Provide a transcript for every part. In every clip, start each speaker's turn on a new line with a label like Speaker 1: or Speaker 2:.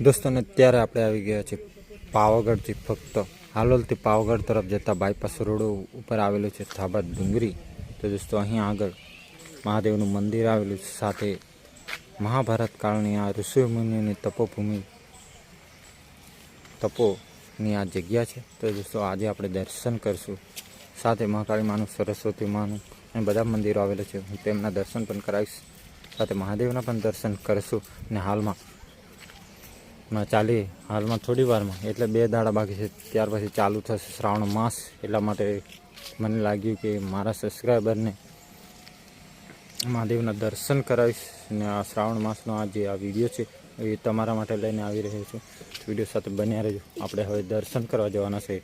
Speaker 1: દોસ્તોને અત્યારે આપણે આવી ગયા છીએ પાવાગઢથી ફક્ત. હાલોલથી પાવાગઢ તરફ જતા બાયપાસ રોડ ઉપર આવેલું છે થાબા ડુંગરી. તો દોસ્તો, અહીં આગળ મહાદેવનું મંદિર આવેલું છે. સાથે મહાભારત કાળની આ ઋષિ મુનિઓની તપોભૂમિ, તપોની આ જગ્યા છે. તો દોસ્તો, આજે આપણે દર્શન કરીશું. સાથે મહાકાળી માનું, સરસ્વતી માનું, અને બધા મંદિરો આવેલા છે. હું તેમના દર્શન પણ કરાવીશ. સાથે મહાદેવના પણ દર્શન કરીશું. અને હાલમાં માં ચાલી, હાલમાં થોડી વારમાં, એટલે બે દાડા બાકી છે. ત્યાર પછી ચાલુ થશે શ્રાવણ માસ, એટલા માટે મને લાગ્યું કે મારા સબસ્ક્રાઈબરને મહાદેવના દર્શન કરાવીશ અને આ શ્રાવણ માસનો આ જે આ વીડિયો છે, એ તમારા માટે લઈને આવી રહ્યો છું. વીડિયો સાથે બન્યા રહેજો. આપણે હવે દર્શન કરવા જવાના છે.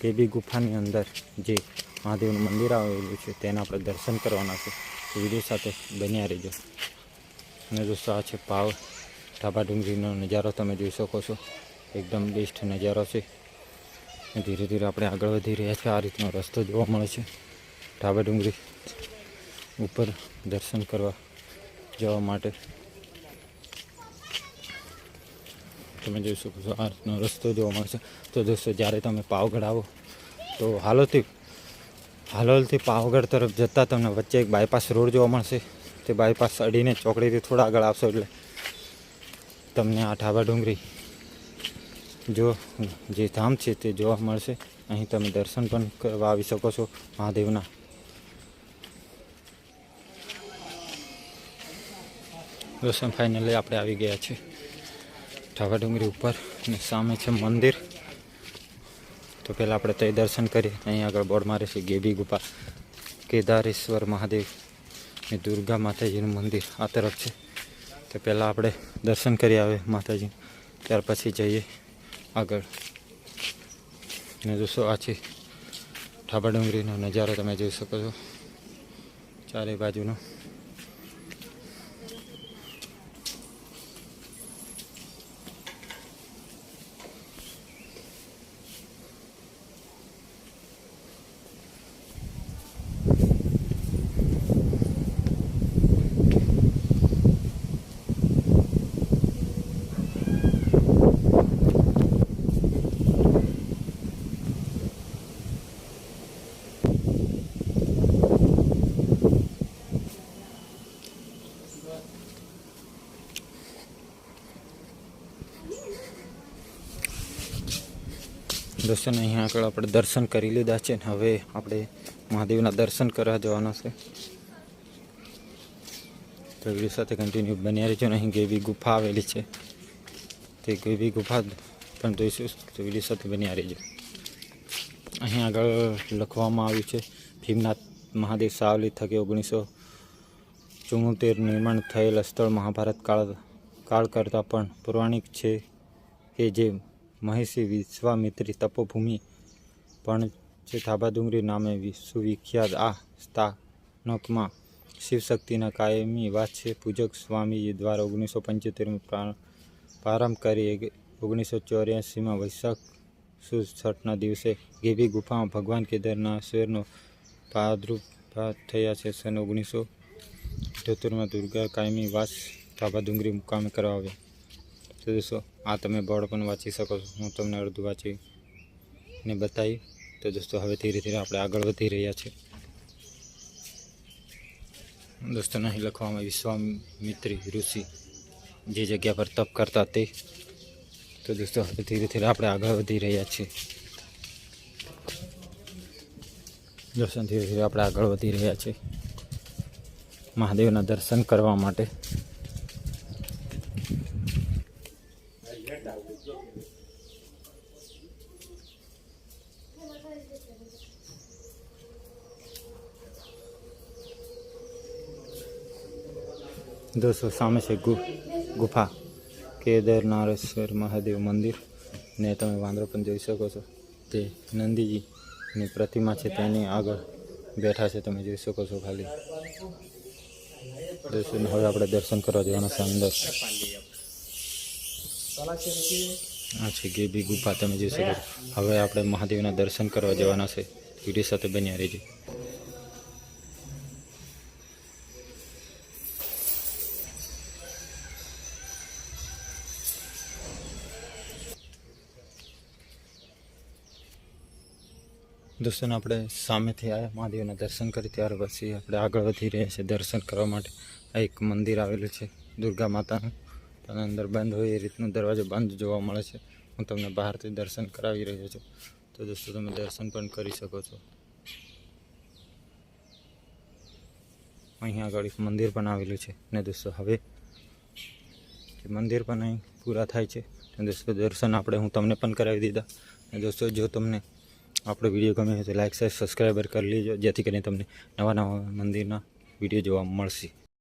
Speaker 1: કેબી ગુફાની અંદર જે મહાદેવનું મંદિર આવેલું છે, તેના આપણે દર્શન કરવાના છે. વીડિયો સાથે બન્યા રહેજો. અને દોસ્તો આ છે પાવ ઢાબા ડુંગરીનો નજારો તમે જોઈ શકો છો. એકદમ બેસ્ટ નજારો છે. ધીરે ધીરે આપણે આગળ વધી રહ્યા છીએ. આ રીતનો રસ્તો જોવા મળે છે. ઢાબા ડુંગરી ઉપર દર્શન કરવા જવા માટે. તમે જોઈ શકો છો આ રીતનો રસ્તો જોવા મળે છે. તો દોસ્તો, જ્યારે તમે પાવગઢ આવો તો હાલોલથી હાલોલથી પાવગઢ તરફ જતાં તમને વચ્ચે એક બાયપાસ રોડ જોવા મળશે. તે બાયપાસ અડીને ચોકડીથી થોડા આગળ આવશો એટલે તમને આ ઢાબા ડુંગરી જો જે ધામ છે તે જોવા મળશે. અહીં તમે દર્શન પણ કરવા આવી શકો છો મહાદેવના. દર્શન ફાઇનલી આપણે આવી ગયા છે ઢાબા ડુંગરી ઉપર અને સામે છે મંદિર. તો પહેલાં આપણે તે દર્શન કરીએ. અહીં આગળ બોર્ડ મારે છે ગેબી ગુફા. કેદારેશ્વર મહાદેવ અને દુર્ગા માતાજીનું મંદિર આ તરફ છે. તો પહેલાં આપણે દર્શન કરી આવે માતાજી. ત્યાર પછી જઈએ આગળ. ને જોશો આ છે ઠાબા ડુંગરીનો નજારો તમે જોઈ શકો છો. ચારે બાજુનો. દોસ્તોને અહીં આગળ આપણે દર્શન કરી લીધા છે ને હવે આપણે મહાદેવના દર્શન કરવા જવાના છે. તો વીડિયો સાથે કન્ટિન્યુ બન્યા રહેજો ને અહીં ગેવી ગુફા આવેલી છે. તે ગેવી ગુફા પણ જોઈશું તો વીડિયો સાથે બન્યા રહેજો. અહીં આગળ લખવામાં આવ્યું છે, ભીમનાથ મહાદેવ સાવલી થકી ઓગણીસો ચુમ્મોતેર નિર્માણ થયેલ સ્થળ મહાભારત કાળ કાળ કરતાં પણ પૌરાણિક છે કે જે મહેશી વિશ્વામિત્રી તપોભૂમિ. પણ જે થાબા ડુંગરી નામે સુવિખ્યાત આ સ્થાનકમાં શિવશક્તિના કાયમી વાત છે પૂજક સ્વામીજી દ્વારા ઓગણીસો પંચોતેરમાં પ્રારંભ કરી ઓગણીસો ચોર્યાસીમાં વૈશાખ સુદ છઠના દિવસે ગેબી ગુફામાં ભગવાન કેદારના શહેરનો પ્રાદુર્ભાવ થયા છે. સન ઓગણીસો અઠ્યોતેરમાં દુર્ગા કાયમી વાસ ધાબા ડુંગરી મુકામે કરવા આવ્યા. તો દોસ્તો આ તમે બોર્ડ પણ વાંચી શકો છો. હું તમને અડધું વાંચી ને બતાવી. તો દોસ્તો, હવે ધીરે ધીરે આપણે આગળ વધી રહ્યા છીએ. દોસ્તો અહીં લખવામાં વિશ્વામિત્રી ઋષિ જે જગ્યા પર તપ કરતા તે. તો દોસ્તો, હવે ધીરે ધીરે આપણે આગળ વધી રહ્યા છીએ. દર્શન ધીરે ધીરે આપણે આગળ વધી રહ્યા છીએ. મહાદેવના દર્શન કરવા માટે. દોસ્તો, સામે છે ગુફા. કેદારનારેશ્વર મહાદેવ મંદિર. ને તમે વાંદરો પણ જોઈ શકો છો. તે નંદીજીની પ્રતિમા છે, તેની આગળ બેઠા છે, તમે જોઈ શકો છો ખાલી. દોસ્તો, હવે આપણે દર્શન કરવા જવાના છે અંદર. આ છે ગેબી ગુફા તમે જોઈ શકો હવે આપણે મહાદેવના દર્શન કરવા જવાના છે. વીડિયો સાથે બન્યા રહેજો. દોસ્તોને આપણે સામેથી આવ્યા મહાદેવના દર્શન કરી ત્યાર પછી આપણે આગળ વધી રહ્યા છીએ દર્શન કરવા માટે. આ એક મંદિર આવેલું છે દુર્ગા માતાનું. અને અંદર બંધ હોય એ રીતનો દરવાજો બંધ જોવા મળે છે. હું તમને બહારથી દર્શન કરાવી રહ્યો છું. તો દોસ્તો, તમે દર્શન પણ કરી શકો છો. અહીંયા આગળ મંદિર પણ આવેલું છે. ને દોસ્તો, હવે મંદિર પણ અહીં પૂરા થાય છે. દોસ્તો, દર્શન આપણે હું તમને પણ કરાવી દીધા. અને દોસ્તો, જો તમને આપણો વીડિયો ગમે તો લાઇક શેર, સબસ્ક્રાઈબર કરી લેજો. જેથી કરીને તમને નવા નવા મંદિરના વીડિયો જોવા મળશે.